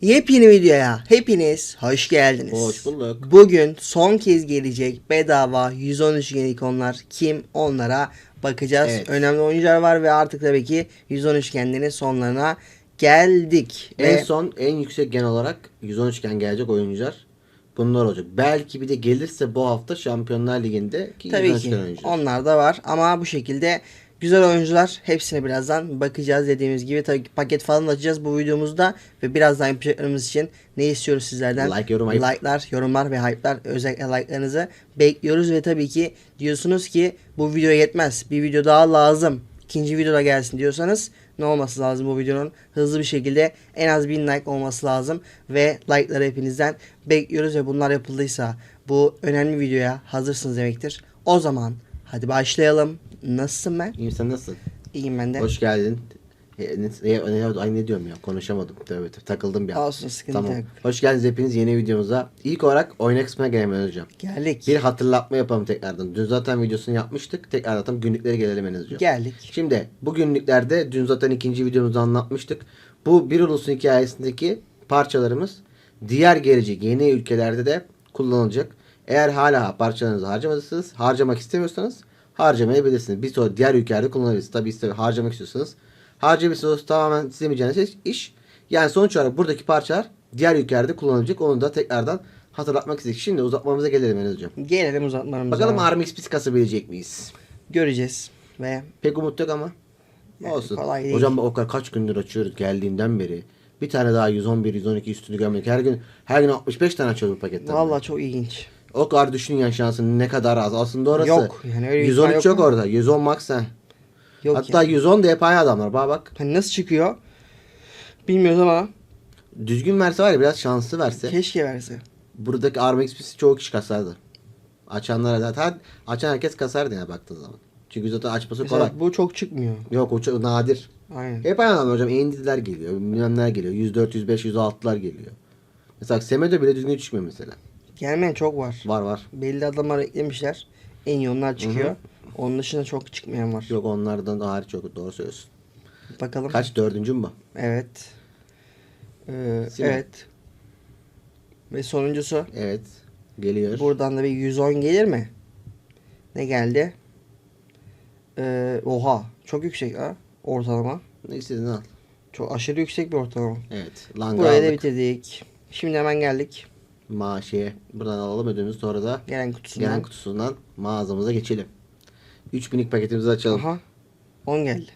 Yepyeni videoya hepiniz hoş geldiniz. Hoş bulduk. Bugün son kez gelecek bedava 113 yeni ikonlar kim onlara bakacağız. Evet. Önemli oyuncular var ve artık tabii ki 113 kendinin sonlarına geldik. En Ve son en yüksek gen olarak 113 iken gelecek oyuncular bunlar olacak. Belki bir de gelirse bu hafta Şampiyonlar Ligi'nde ki tabii 113 ki gen oyuncular. onlar da var ama bu şekilde güzel oyuncular hepsine birazdan bakacağız dediğimiz gibi tabii ki paket falan da açacağız bu videomuzda ve birazdan yapacaklarımız için ne istiyoruz sizlerden? Like, yorum, hype. Like'lar, yorumlar ve hype'lar özellikle like'larınızı bekliyoruz ve tabii ki diyorsunuz ki bu video yetmez. Bir video daha lazım. İkinci video da gelsin diyorsanız ne olması lazım bu videonun? Hızlı bir şekilde en az 1000 like olması lazım ve like'ları hepinizden bekliyoruz ve bunlar yapıldıysa bu önemli videoya hazırsınız demektir. O zaman hadi başlayalım. Nasılsın ben? İyiyim sen nasılsın? İyiyim ben de. Hoş geldin. E, Ne, ne, ay ne diyorum ya konuşamadım. Tövbe tövbe, takıldım bir an. Olsun sıkıntı Tamam. yok. Hoş geldiniz hepiniz yeni videomuza. İlk olarak oyuna kısmına gelmeden hocam. Geldik. Bir hatırlatma yapalım tekrardan. Dün zaten videosunu yapmıştık. Tekrar zaten günlüklere gelelim en hocam. Geldik. Şimdi bu günlüklerde dün zaten ikinci videomuzda anlatmıştık. Bu bir ulusun hikayesindeki parçalarımız diğer gelecek yeni ülkelerde de kullanılacak. Eğer hala parçalarınızı harcamadıysanız, harcamak istemiyorsanız harcamayabilirsiniz. Bir sonra diğer ülkelerde kullanabilirsiniz. Tabii iste harcamak istiyorsanız. Harcamışsınız tamamen istemeyeceğiniz iş. Yani sonuç olarak buradaki parçalar diğer ülkelerde kullanılacak. Onu da tekrardan hatırlatmak istedik. Şimdi uzatmamıza gelelim Enes hocam. Gelelim uzatmalarımıza. Bakalım Armix biz kasabilecek miyiz? Göreceğiz. Ve Pek umut yok ama. Yani Olsun. kolay değil. Hocam o kadar kaç gündür açıyoruz geldiğinden beri. Bir tane daha 111, 112 üstünü görmedik. Her gün her gün 65 tane açıyoruz bu paketten. vallahi çok ilginç. O kadar düşünün yani şansın ne kadar az. Aslında orası. Yok, yani öyle bir 113 ihtimal yok, yok orada. 110 max ha. Yok Hatta yani. 110 da hep aynı adamlar. Bak bak. Hani nasıl çıkıyor? Bilmiyoruz ama Düzgün verse var ya biraz şanslı verse. keşke verse. Buradaki bizi çoğu kişi kasardı. Açanlara zaten açan herkes kasardı ya baktığın zaman. Çünkü zaten açması kolay. Mesela bu çok çıkmıyor. Yok o çok nadir. Aynen. Hep aynı adam hocam. Endiler geliyor. Bilmem geliyor. 104, 105, 106'lar geliyor. Mesela Semedo bile düzgün çıkmıyor mesela. Gelmeyen çok var. Var var. Belli adamlar eklemişler. En iyi onlar çıkıyor. Onun dışında çok çıkmayan var. Yok onlardan da hariç çok doğru söylüyorsun. Bakalım. Kaç dördüncü mü bu? Evet. Ee, evet. Ve sonuncusu. Evet. Geliyor. Buradan da bir 110 gelir mi? Ne geldi? Ee, oha. Çok yüksek ha. Ortalama. Ne istediğini al. Çok aşırı yüksek bir ortalama. Evet. Langa Burayı da bitirdik. Şimdi hemen geldik. Maaşıya. Buradan alalım ödümüzü sonra da Gelen kutusundan. gelen kutusundan mağazamıza geçelim. 3000'lik paketimizi açalım. Aha. 10 geldi.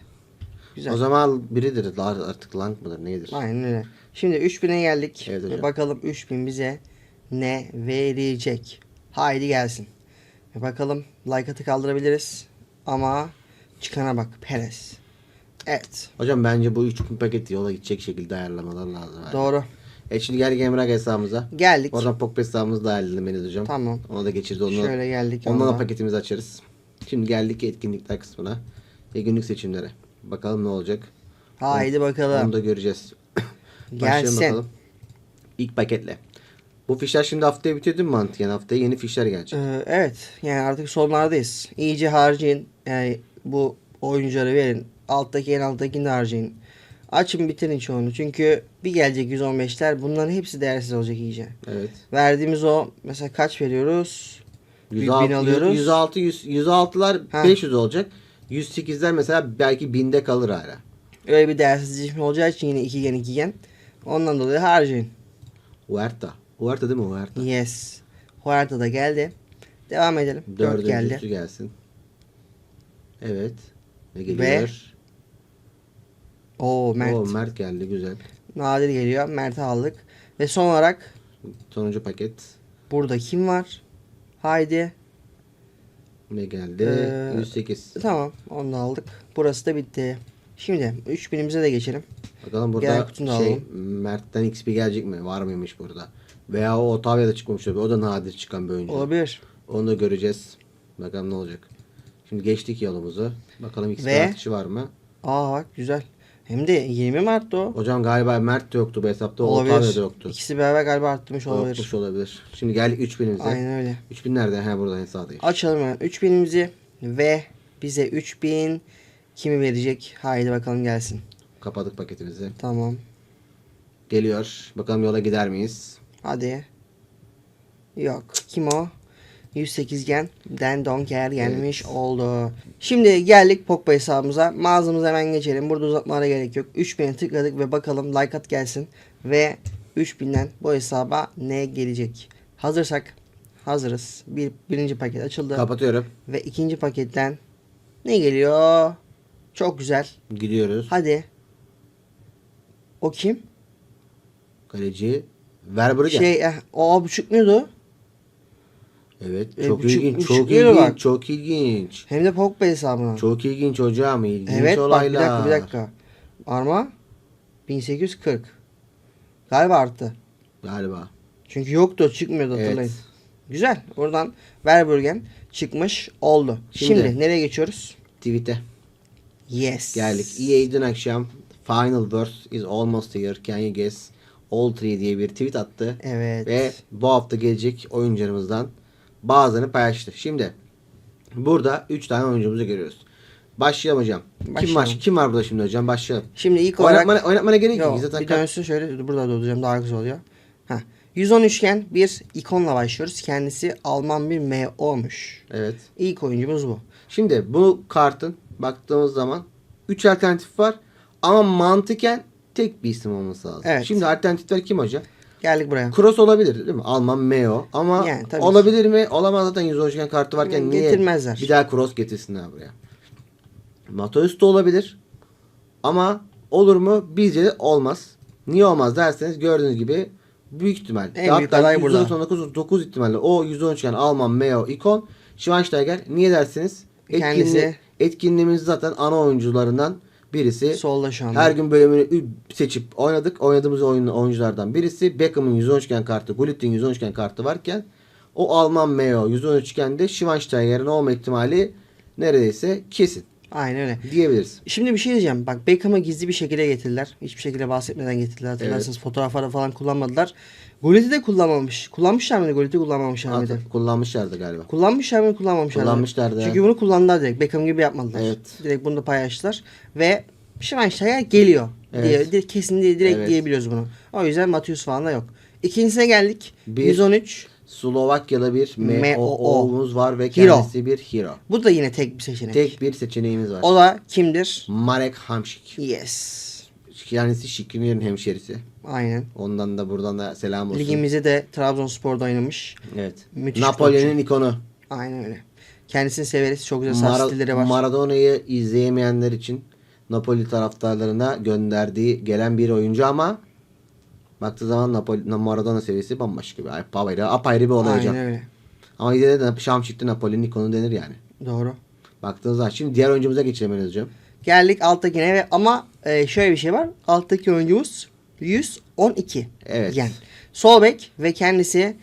Güzel. O zaman biridir. Artık lang mıdır neydir? Aynen öyle. Şimdi 3000'e geldik. Evet Ve hocam. bakalım 3000 bize ne verecek? Haydi gelsin. Ve bakalım like atı kaldırabiliriz. Ama çıkana bak Perez. Evet. Hocam bence bu 3000 paketi yola gidecek şekilde ayarlamalar lazım. yani. E şimdi geldik Emrah hesabımıza. Geldik. Oradan Pokpay hesabımızı da ayarladım Enes hocam. Tamam. Onu da geçirdi. Onu, Şöyle geldik. ondan da paketimizi açarız. Şimdi geldik etkinlikler kısmına. Ve günlük seçimlere. Bakalım ne olacak. Haydi Onu bakalım. da göreceğiz. Gelsin. bakalım. İlk paketle. Bu fişler şimdi haftaya bitiyor değil mi mantıken? Haftaya yeni fişler gelecek. Ee, evet. Yani artık sonlardayız. İyice harcayın. Yani bu oyuncuları verin. Alttaki en alttakini de harcayın. Açın bitirin çoğunu. Çünkü bir gelecek 115'ler bunların hepsi değersiz olacak iyice. Evet. Verdiğimiz o mesela kaç veriyoruz? 106, 1000 alıyoruz. 106, 100, 106'lar Ha. 500 olacak. 108'ler mesela belki 1000'de kalır hala. Öyle bir değersizleşme olacağı için yine iki gen iki gen. Ondan dolayı harcayın. Huerta. Huerta değil mi Huerta? Yes. Huerta da geldi. Devam edelim. 4 geldi. Dördüncüsü gelsin. Evet. Ne geliyor? Oo Mert. Oo, Mert geldi güzel. Nadir geliyor. Mert'i aldık. Ve son olarak Sonuncu paket. burada kim var? Haydi. Ne geldi? Ee, 108. Tamam onu da aldık. Burası da bitti. Şimdi 3000'imize de geçelim. Bakalım burada şey alalım. Mert'ten XP gelecek mi? Var mıymış burada? Veya o Otavia'da çıkmamış olabilir. O da nadir çıkan bir oyuncu. Olabilir. Onu da göreceğiz. Bakalım ne olacak. Şimdi geçtik yolumuzu. Bakalım XP Ve- artışı var mı? Aa bak güzel. Hem de 20 mi arttı o? Hocam galiba Mert de yoktu bu hesapta. Olabilir. yoktu. İkisi beraber galiba arttırmış olabilir. Yokmuş olabilir. Şimdi geldik 3000'imize. Aynen öyle. 3000 nerede? He burada en sağdayız. Açalım hemen 3000'imizi ve bize 3000 kimi verecek? Haydi bakalım gelsin. Kapadık paketimizi. Tamam. Geliyor. Bakalım yola gider miyiz? Hadi. Yok. Kim o? 108 gen Den Donker gelmiş oldu. Şimdi geldik Pogba hesabımıza. Mağazamıza hemen geçelim. Burada uzatmalara gerek yok. 3000'e tıkladık ve bakalım like at gelsin. Ve 3000'den bu hesaba ne gelecek? Hazırsak hazırız. Bir, birinci paket açıldı. Kapatıyorum. Ve ikinci paketten ne geliyor? Çok güzel. Gidiyoruz. Hadi. O kim? Kaleci. Verbruggen. Şey eh, o bu çıkmıyordu. Evet. E, Çok bu çık- ilginç. Çok ilginç. bak. Çok ilginç. Hem de Pogba hesabına. Çok ilginç hocam. İlginç evet bak bir olaylar. dakika bir dakika. Arma 1840. Galiba arttı. Galiba. Çünkü yoktu çıkmıyordu Evet. hatırlayın. Güzel. Oradan Verburgen çıkmış oldu. Şimdi, Şimdi- nereye geçiyoruz? Tweet'e Yes. geldik. EA dün akşam Final verse is almost here. Can you guess? All three diye bir tweet attı. Evet. Ve bu hafta gelecek oyuncularımızdan bazılarını paylaştı. Şimdi burada 3 tane oyuncumuzu görüyoruz. Başlayalım hocam. Kim Başlayalım. var? Kim var burada şimdi hocam? Başlayalım. Şimdi ilk olarak Oynatmana, oynatmana gerek yok. Zaten bir dönsün şöyle burada duracağım daha güzel oluyor. Heh. 113 iken bir ikonla başlıyoruz. Kendisi Alman bir MO'muş. Evet. İlk oyuncumuz bu. Şimdi bu kartın baktığımız zaman 3 alternatif var. Ama mantıken tek bir isim olması lazım. Evet. Şimdi alternatifler kim hocam? Geldik buraya. Cross olabilir değil mi? Alman Meo. Ama Yani tabii olabilir mi? Olamaz zaten 113 kartı varken Yani niye getirmezler. bir daha Cross getirsinler buraya? Matois de olabilir. Ama olur mu? Bizce olmaz. Niye olmaz derseniz gördüğünüz gibi büyük ihtimal. En büyük aday burada. %99 9 ihtimalle o 113 iken Alman Meo ikon Schweinsteiger niye dersiniz? Kendisi- Etkinli, etkinliğimiz zaten ana oyuncularından birisi. Solda şu anda. Her gün bölümünü seçip oynadık. Oynadığımız oyun, oyunculardan birisi. Beckham'ın 113 iken kartı, Gullit'in 113 iken kartı varken o Alman Meo 113 iken de Schweinsteiger'in olma ihtimali neredeyse kesin Aynen öyle. diyebiliriz. Şimdi bir şey diyeceğim. Bak Beckham'ı gizli bir şekilde getirdiler. Hiçbir şekilde bahsetmeden getirdiler. Hatırlarsanız fotoğrafları falan kullanmadılar. Gulit'i de kullanmamış. Kullanmışlar mıydı? Gulit'i kullanmamışlar mıydı? Artık kullanmışlardı galiba. Kullanmışlar mı kullanmamışlar mı? Kullanmışlardı, Çünkü bunu kullandılar direkt. Beckham gibi yapmadılar. Evet. Direkt bunu da paylaştılar. Ve Schweinsteiger geliyor. Evet. Diye, kesin diye, direkt Evet. diyebiliyoruz bunu. O yüzden Matius falan da yok. İkincisine geldik. Bir- 113. Slovakyalı bir M.O.O. MOO'muz var ve Hero. kendisi bir hero. Bu da yine tek bir seçenek. Tek bir seçeneğimiz var. O da kimdir? Marek Hamšík. Yes. Kendisi Şikrimir'in hemşerisi. Aynen. Ondan da buradan da selam olsun. Ligimizde de Trabzonspor'da oynamış. Evet. Müthiş Napoli'nin ikonu. Aynen öyle. Kendisini severiz. Çok güzel Mara- stilleri var. Maradona'yı izleyemeyenler için Napoli taraftarlarına gönderdiği gelen bir oyuncu ama baktığı zaman Napoli, Maradona seviyesi bambaşka bir apayrı, apayrı bir olay hocam. Aynen öyle. Ama yine de Şam çıktı Napoli'nin ikonu denir yani. Doğru. Baktığınız zaman şimdi diğer oyuncumuza geçelim Enes hocam. Geldik alttakine ve ama e, şöyle bir şey var. Alttaki oyuncumuz 112 Evet. yen. Sol bek ve kendisi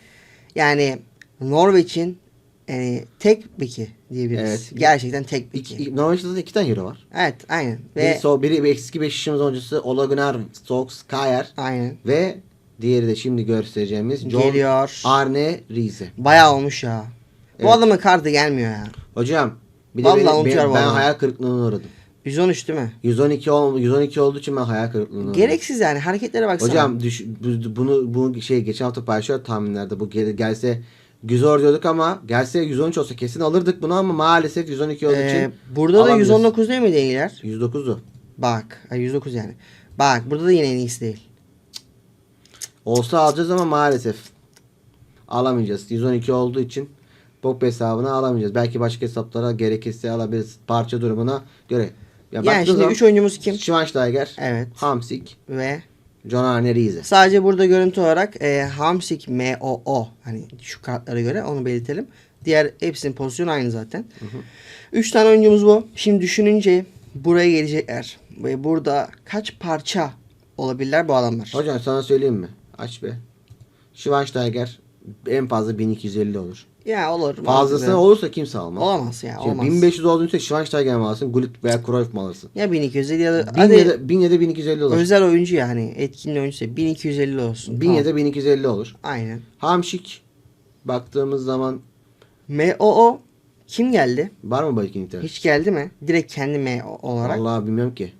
yani Norveç'in yani tek beki diyebiliriz. Evet. Gerçekten tek beki. İki, Norveç'te de iki tane hero var. Evet aynen. Biri, Ve so, biri eski Beşiktaş'ımız oyuncusu Ola Gunnar Solskjaer aynen. ve diğeri de şimdi göstereceğimiz John Geliyor. Arne Riise. Bayağı olmuş ya. Bu Evet. adamın kartı gelmiyor ya. Hocam bir de Vallahi benim- unutuyor ben, bu adamı. hayal kırıklığına uğradım. 113 değil mi? 112 ol, 112 olduğu için ben hayal kırıklığına uğradım. Gereksiz yani hareketlere baksana. Hocam düş, bu- bunu bu şey geçen hafta paylaşıyor tahminlerde bu gel- gelse güzel diyorduk ama gelse 113 olsa kesin alırdık bunu ama maalesef 112 olduğu Ee, için burada da alamıyoruz. 119 değil mi değiller? 109'du. Bak. Ay 109 yani. Bak burada da yine en iyisi değil. Olsa alacağız ama maalesef alamayacağız. 112 olduğu için Pop hesabına alamayacağız. Belki başka hesaplara gerekirse alabiliriz parça durumuna göre. Ya yani şimdi zaman 3 oyuncumuz kim? Schweinsteiger, Evet. Hamsik, Ve John Arne Riise. sadece burada görüntü olarak e, Hamsik MOO hani şu kartlara göre onu belirtelim. Diğer hepsinin pozisyonu aynı zaten. 3 tane oyuncumuz bu. Şimdi düşününce buraya gelecekler. Ve burada kaç parça olabilirler bu adamlar? Hocam sana söyleyeyim mi? Aç be. Schweinsteiger en fazla 1250 olur. Ya olur. Fazlasına mantıklı. olursa kimse almaz. Olamaz ya Şimdi olmaz. 1500 olduğunu ise Schweinsteiger mi alırsın? Gullit veya Cruyff mu alırsın? Ya 1250 ya da 1000 hadi ya da, 1000 ya da 1250 olur. özel oyuncu yani etkinli oyuncu 1250 olsun. 1000 ya da 1250 olur. Aynen. Hamşik baktığımız zaman MOO kim geldi? var mı belki internet? Hiç geldi mi? Direkt kendi MO olarak. Vallahi bilmiyorum ki.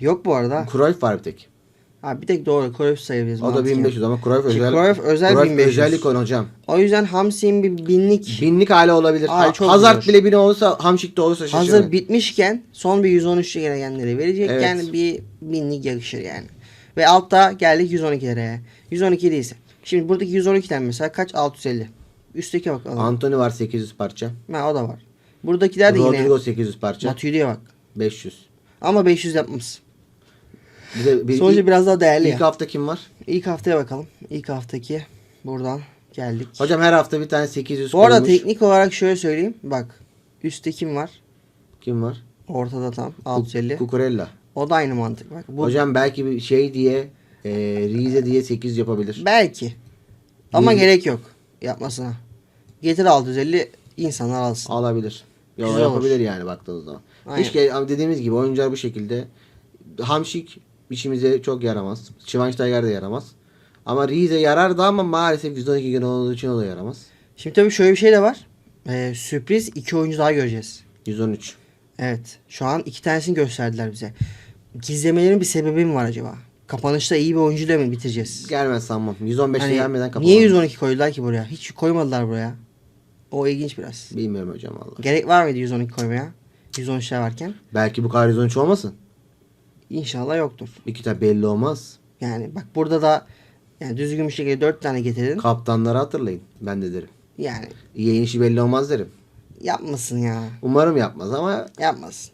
Yok bu arada. Cruyff var bir tek. Ha bir tek doğru Cruyff sayabiliriz. O da mantıken. 1500 ama Cruyff özel. Cruyff özel Cruyff 1500. özellik on hocam. O yüzden Hamsi'nin bir binlik Binlik hali olabilir. Ay, Ha- çok Hazard zor. bile bin olursa Hamşik de olursa şaşırmayın. hazır bitmişken son bir 113 gerekenleri verecekken Evet. bir binlik yakışır yani. Ve altta geldik 112'lere. 112 değilse. Şimdi buradaki 112'den mesela kaç? 650. Üstteki bakalım. Anthony var 800 parça. ha, o da var. Buradakiler de Rodrigo yine 800 parça. Matuidi'ye bak. 500. Ama 500 yapmış. Bir de bir Sonucu ilk, biraz daha değerli ilk ya. hafta kim var? İlk haftaya bakalım. İlk haftaki buradan geldik. Hocam her hafta bir tane 800 Bu arada koymuş. teknik olarak şöyle söyleyeyim. Bak. Üstte kim var? Kim var? Ortada tam 650. Kukurella. O da aynı mantık. Bak. Bu Hocam belki bir şey diye e, Rize diye 800 yapabilir. belki. Ama Rize- gerek yok yapmasına. Getir 650 insanlar alsın. Alabilir. Ya Güzel yapabilir yani baktığınız zaman. Aynen. Hiç dediğimiz gibi oyuncular bu şekilde Hamşik işimize çok yaramaz. Schweinsteiger de yaramaz. Ama Rize yarardı ama maalesef 112 gün olduğu için o da yaramaz. Şimdi tabii şöyle bir şey de var. Ee, sürpriz iki oyuncu daha göreceğiz. 113. Evet. Şu an iki tanesini gösterdiler bize. Gizlemelerinin bir sebebi mi var acaba? Kapanışta iyi bir oyuncuyla mı bitireceğiz? Gelmez sanmam. 115'te Hani gelmeden kapalı. niye 112 koydular ki buraya? Hiç koymadılar buraya. O ilginç biraz. Bilmiyorum hocam valla. Gerek var mıydı 112 koymaya? 113'ler varken. Belki bu kadar 113 olmasın. İnşallah yoktur. İki tane belli olmaz. Yani bak burada da yani düzgün bir şekilde 4 tane getirdin. Kaptanları hatırlayın. Ben de derim. Yani Yayın işi belli olmaz derim. yapmasın ya. Umarım yapmaz ama Yapmasın.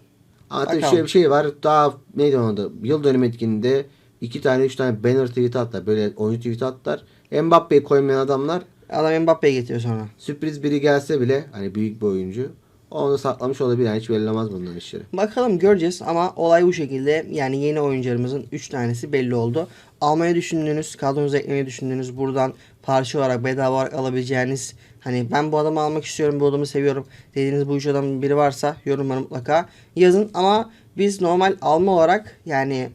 Bakalım. şöyle bir şey var. Daha neydi onun adı? Yıl dönümü etkinliğinde iki tane üç tane banner tweet attılar. Böyle oyuncu tweet attılar. Mbappe'yi koymayan adamlar Adam Mbappe'yi getiriyor sonra. sürpriz biri gelse bile hani büyük bir oyuncu onu saklamış olabilir. Yani hiç belli olmaz bunların işleri. Bakalım göreceğiz ama olay bu şekilde. Yani yeni oyuncularımızın 3 tanesi belli oldu. Almayı düşündüğünüz, kadronuza eklemeyi düşündüğünüz buradan parça olarak bedava olarak alabileceğiniz hani ben bu adamı almak istiyorum, bu adamı seviyorum dediğiniz bu üç adamın biri varsa yorumlara mutlaka yazın ama biz normal alma olarak yani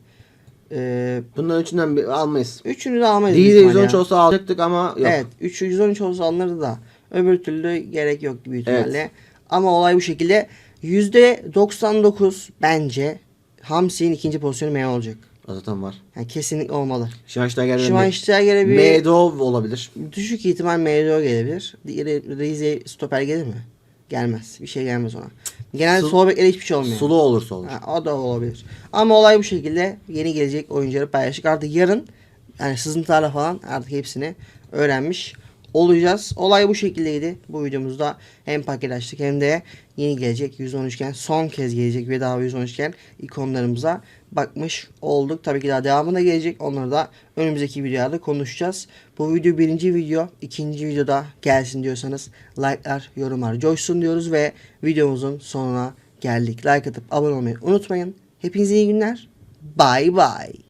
e, Bunların üçünden bir almayız. üçünü de almayız. Değil ihtimal 113 ya. olsa alacaktık ama yok. Evet 313 olsa alınırdı da öbür türlü gerek yoktu büyük Evet. Ama olay bu şekilde. %99 bence Hamsi'nin ikinci pozisyonu M olacak. Zaten var. Yani kesinlikle olmalı. Schweinsteiger'den Schweinsteiger'e bir Medov olabilir. düşük ihtimal MDO gelebilir. Rize stoper gelir mi? Gelmez. Bir şey gelmez ona. Genelde Sul- sol beklere hiçbir şey olmuyor. Sulu olursa olur. Ha, o da olabilir. Ama olay bu şekilde. Yeni gelecek oyuncuları paylaştık. Artık yarın yani sızıntılarla falan artık hepsini öğrenmiş olacağız. Olay bu şekildeydi. Bu videomuzda hem paket açtık hem de yeni gelecek 113 iken son kez gelecek ve daha 113 iken ikonlarımıza bakmış olduk. Tabii ki daha devamı da gelecek. Onları da önümüzdeki videolarda konuşacağız. Bu video birinci video. ikinci videoda gelsin diyorsanız like'lar, yorumlar coşsun diyoruz ve videomuzun sonuna geldik. Like atıp abone olmayı unutmayın. Hepinize iyi günler. Bye bye.